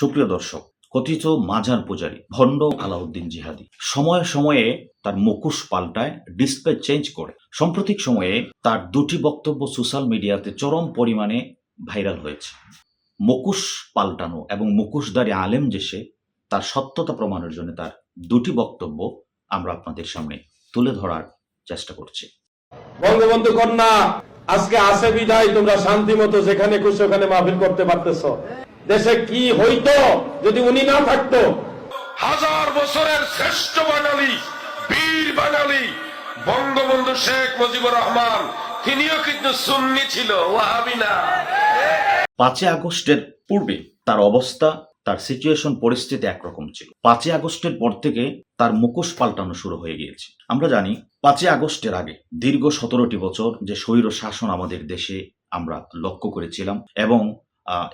সুপ্রিয় দর্শক, কথিত মাজার পূজারী ভণ্ড আলাউদ্দিন জিহাদি সময়ে সময়ে তার মুখোশ পাল্টায় ডিসপ্লে চেঞ্জ করে। সাম্প্রতিক সময়ে তার দুটি বক্তব্য সোশ্যাল মিডিয়াতে চরম পরিমাণে ভাইরাল হয়েছে। মুখোশ পাল্টানো এবং মুখোশধারী আলেম যে সে, তার সত্যতা প্রমাণের জন্য তার দুটি বক্তব্য আমরা আপনাদের সামনে তুলে ধরার চেষ্টা করছি। বঙ্গবন্ধু কন্যা, আজকে আসে বিদায়, তোমরা শান্তি মতো যেখানে খুশি ওখানে মাহফিল করতে পারতেছ। দেশে কি হইতো যদি উনি না থাকতো? হাজার বছরের শ্রেষ্ঠ বাঙালি বীর বাঙালি বঙ্গবন্ধু শেখ মুজিবুর রহমান তিনিও কিন্তু সুন্নি ছিল ওয়াহাবি না। পাঁচই আগস্টের পূর্বে তার অবস্থা তার সিচুয়েশন পরিস্থিতি একরকম ছিল। পাঁচই আগস্টের পর থেকে তার মুখোশ পাল্টানো শুরু হয়ে গিয়েছে। আমরা জানি পাঁচই আগস্টের আগে দীর্ঘ সতেরোটি বছর যে স্বৈর শাসন আমাদের দেশে আমরা লক্ষ্য করেছিলাম এবং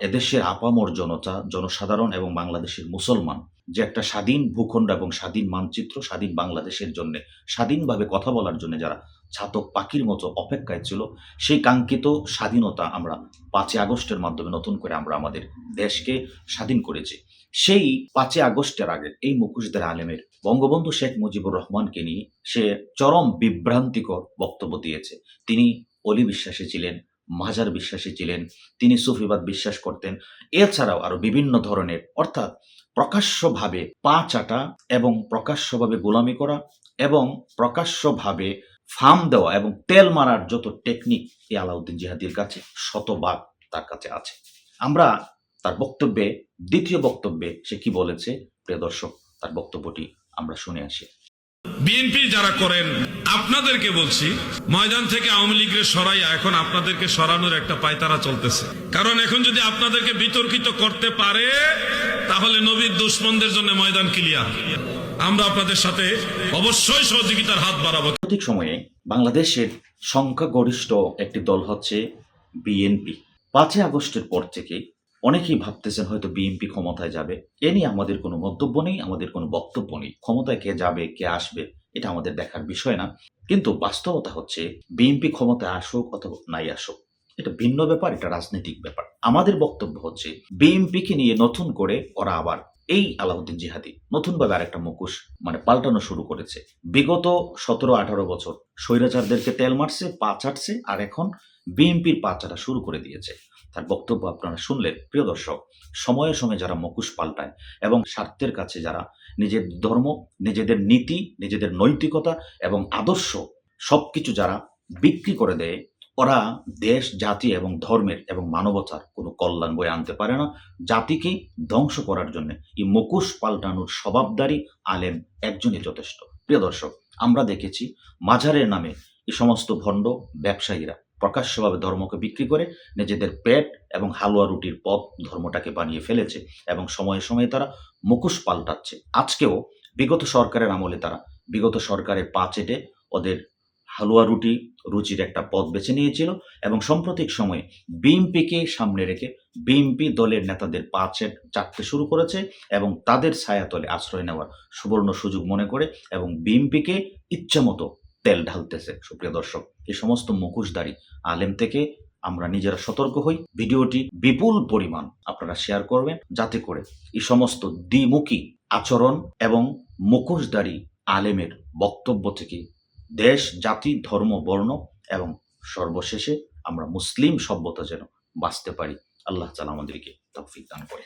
এদেশের আপামর জনতা, জনসাধারণ এবং বাংলাদেশের মুসলমান যে একটা স্বাধীন ভূখণ্ড এবং স্বাধীন মানচিত্র, স্বাধীন বাংলাদেশের জন্য, স্বাধীনভাবে কথা বলার জন্য যারা ছাতক পাখির মতো অপেক্ষায় ছিল, সেই কাঙ্ক্ষিত স্বাধীনতা আমরা পাঁচই আগস্টের মাধ্যমে নতুন করে আমরা আমাদের দেশকে স্বাধীন করেছি। সেই পাঁচই আগস্টের আগে এই মুখোশদের আলেমের বঙ্গবন্ধু শেখ মুজিবুর রহমানকে নিয়ে সে চরম বিভ্রান্তিকর বক্তব্য দিয়েছে। তিনি অলি বিশ্বাসী ছিলেন মাজার বিশ্বাসী ছিলেন, তিনি সুফিবাদ বিশ্বাস করতেন। এছাড়াও আরও বিভিন্ন ধরনের, অর্থাৎ প্রকাশ্যভাবে পা চাটা এবং প্রকাশ্যভাবে গোলামি করা এবং প্রকাশ্যভাবে ফার্ম দেওয়া এবং তেল মারার যত টেকনিক এই আলাউদ্দিন জিহাদির কাছে শতভাগ তার কাছে আছে। আমরা তার বক্তব্যে, দ্বিতীয় বক্তব্যে সে কি বলেছে? প্রিয় দর্শক, তার বক্তব্যটি আমরা শুনে আসি। বিএনপি যারা করেন, আপনাদেরকে বলছি, ময়দান থেকে আওয়ামী লীগের সরাই এখন আপনাদেরকে সরানোর একটা পায়তারা চলতেছে। কারণ এখন যদি আপনাদেরকে বিতর্কিত করতে পারে, তাহলে নবীর দুশ্মনদের জন্য ময়দান ক্লিয়ার আমরা আপনাদের সাথে অবশ্যই সহযোগিতার হাত বাড়াবো। সাম্প্রতিক সময়ে বাংলাদেশের সংখ্যাগরিষ্ঠ একটি দল হচ্ছে বিএনপি। পাঁচই আগস্টের পর থেকে অনেকেই ভাবতেছেন হয়তো বিএনপি ক্ষমতায় যাবে। এ নিয়ে আমাদের কোনো মন্তব্য নেই, আমাদের কোনো বক্তব্য নেই। ক্ষমতায় কে যাবে, কে আসবে, এটা আমাদের দেখার বিষয় না। কিন্তু বাস্তবতা হচ্ছে বিএনপি ক্ষমতায় আসুক অথবা নাই আসুক, এটা ভিন্ন ব্যাপার, এটা রাজনৈতিক ব্যাপার। আমাদের বক্তব্য হচ্ছে বিএনপিকে নিয়ে নতুন করে ওরা আবার এই আলাউদ্দিন জিহাদি নতুনভাবে আরেকটা মুখোশ মানে পাল্টানো শুরু করেছে। বিগত সতেরো, আঠারো বছর স্বৈরাচারদেরকে তেল মারছে, পা চাটছে আর এখন বিএনপির পা চাটা শুরু করে দিয়েছে। তার বক্তব্য আপনারা শুনলেন। প্রিয় দর্শক, সময়ে সময়ে যারা মুখোশ পাল্টায় এবং স্বার্থের কাছে যারা নিজের ধর্ম, নিজেদের নীতি, নিজেদের নৈতিকতা এবং আদর্শ সবকিছু যারা বিক্রি করে দেয়, ওরা দেশ, জাতি এবং ধর্মের এবং মানবতার কোনো কল্যাণ বয়ে আনতে পারে না। জাতিকে ধ্বংস করার জন্য এই মুখোশ পাল্টানোর স্বভাবদারী আলেম একজনই যথেষ্ট। প্রিয় দর্শক, আমরা দেখেছি মাঝারের নামে এই সমস্ত ভণ্ড ব্যবসায়ীরা প্রকাশ্যভাবে ধর্মকে বিক্রি করে নিজেদের পেট এবং হালুয়া রুটির পথ ধর্মটাকে বানিয়ে ফেলেছে এবং সময়ে সময়ে তারা মুখোশ পাল্টাচ্ছে। আজকেও বিগত সরকারের আমলে তারা, বিগত সরকারের পা চেটে ওদের হালুয়া রুটি, রুচির একটা পথ বেছে নিয়েছিল এবং সাম্প্রতিক সময়ে বিএমপিকে সামনে রেখে বিএমপি দলের নেতাদের পা চেট চাটতে শুরু করেছে এবং তাদের ছায়াতলে আশ্রয় নেওয়ার সুবর্ণ সুযোগ মনে করে এবং বিএমপিকে ইচ্ছামতো তেল ঢালতেছে, সুপ্রিয় দর্শক। এই সমস্ত মুখোশধারী আলেম থেকে আমরা নিজেরা সতর্ক হই। ভিডিওটি বিপুল পরিমাণ আপনারা শেয়ার করবেন যাতে করে এই সমস্ত দ্বিমুখী আচরণ এবং মুখোশধারী আলেমের বক্তব্য থেকে দেশ, জাতি, ধর্ম, বর্ণ এবং সর্বশেষে আমরা মুসলিম সভ্যতা যেন বাঁচতে পারি। আল্লাহ তালা আমাদেরকে তৌফিক দান করে